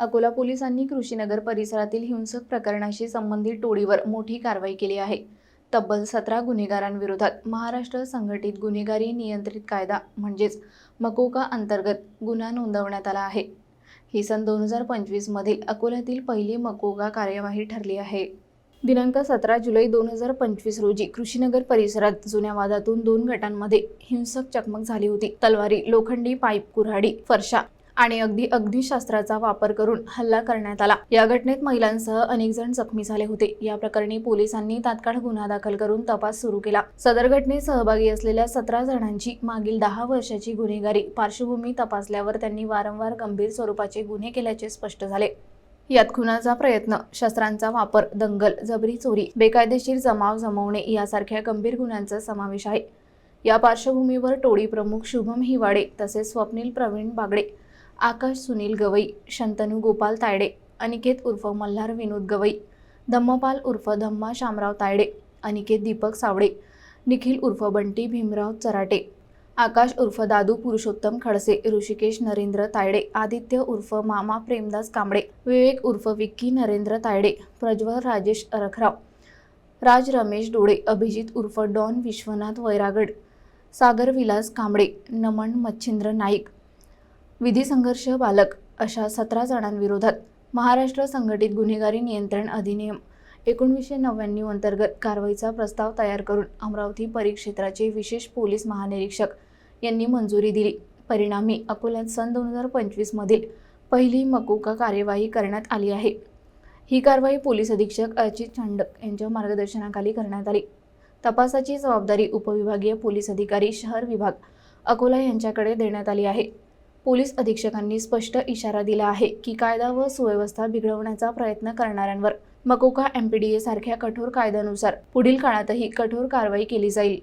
अकोला पोलिसांनी कृषीनगर परिसरातील हिंसक प्रकरणाशी संबंधित टोळीवर मोठी कारवाई केली आहे. तब्बल सतरा गुन्हेगारांविरोधात महाराष्ट्र संघटित गुन्हेगारी नियंत्रित कायदा म्हणजेच मकोका अंतर्गत गुन्हा नोंदवण्यात आला आहे. ही सन दोन हजार पंचवीसमधील अकोल्यातील पहिली मकोका कार्यवाही ठरली आहे. दिनांक सतरा जुलै दोन हजार पंचवीस रोजी कृषीनगर परिसरात जुन्या वादातून दोन गटांमध्ये हिंसक चकमक झाली होती. तलवारी लोखंडी पाईप कुऱ्हाडी फरशा आणि अगदी अग्निशास्त्राचा वापर करून हल्ला करण्यात आला. या घटनेत महिलांसह अनेक जण जखमी झाले होते. या प्रकरणी पोलिसांनी तात्काळ गुन्हा दाखल करून तपास सुरू केला. सदर घटनेत सहभागी असलेल्या सतरा जणांची मागील दहा वर्षाची गुन्हेगारी पार्श्वभूमी तपासल्यावर त्यांनी वारंवार गंभीर स्वरूपाचे गुन्हे केल्याचे स्पष्ट झाले. यात खुनाचा प्रयत्न शस्त्रांचा वापर दंगल जबरी चोरी बेकायदेशीर जमाव जमवणे यासारख्या गंभीर गुन्ह्यांचा समावेश आहे. या पार्श्वभूमीवर टोळी प्रमुख शुभम हिवाडे तसेच स्वप्नील प्रवीण बागडे आकाश सुनील गवई शंतनू गोपाल तायडे अनिकेत उर्फ मल्हार विनोद गवई धम्मपाल उर्फ धम्मा शामराव तायडे अनिकेत दीपक सावडे निखिल उर्फ बंटी भीमराव चराटे आकाश उर्फ दादू पुरुषोत्तम खडसे ऋषिकेश नरेंद्र तायडे आदित्य उर्फ मामा प्रेमदास कांबळे विवेक उर्फ विक्की नरेंद्र तायडे प्रज्वल राजेश अरखराव राज रमेश डोळे अभिजित उर्फ डॉन विश्वनाथ वैरागड सागर विलास कांबळे नमन मच्छिंद्र नाईक विधी संघर्ष बालक अशा सतरा जणांविरोधात महाराष्ट्र संघटित गुन्हेगारी नियंत्रण अधिनियम एकोणीसशे नव्याण्णव अंतर्गत कारवाईचा प्रस्ताव तयार करून अमरावती परिक्षेत्राचे विशेष पोलीस महानिरीक्षक यांनी मंजुरी दिली. परिणामी अकोल्यात सन दोन हजार पंचवीसमधील पहिली मकोका कार्यवाही करण्यात आली आहे. ही कारवाई पोलीस अधीक्षक अजित चांडक यांच्या मार्गदर्शनाखाली करण्यात आली. तपासाची जबाबदारी उपविभागीय पोलीस अधिकारी शहर विभाग अकोला यांच्याकडे देण्यात आली आहे. पोलीस अधीक्षकांनी स्पष्ट इशारा दिला आहे की कायदा व सुव्यवस्था बिघडवण्याचा प्रयत्न करणाऱ्यांवर मकोका एमपीडीए सारख्या कठोर कायद्यानुसार पुढील काळातही कठोर कारवाई केली जाईल.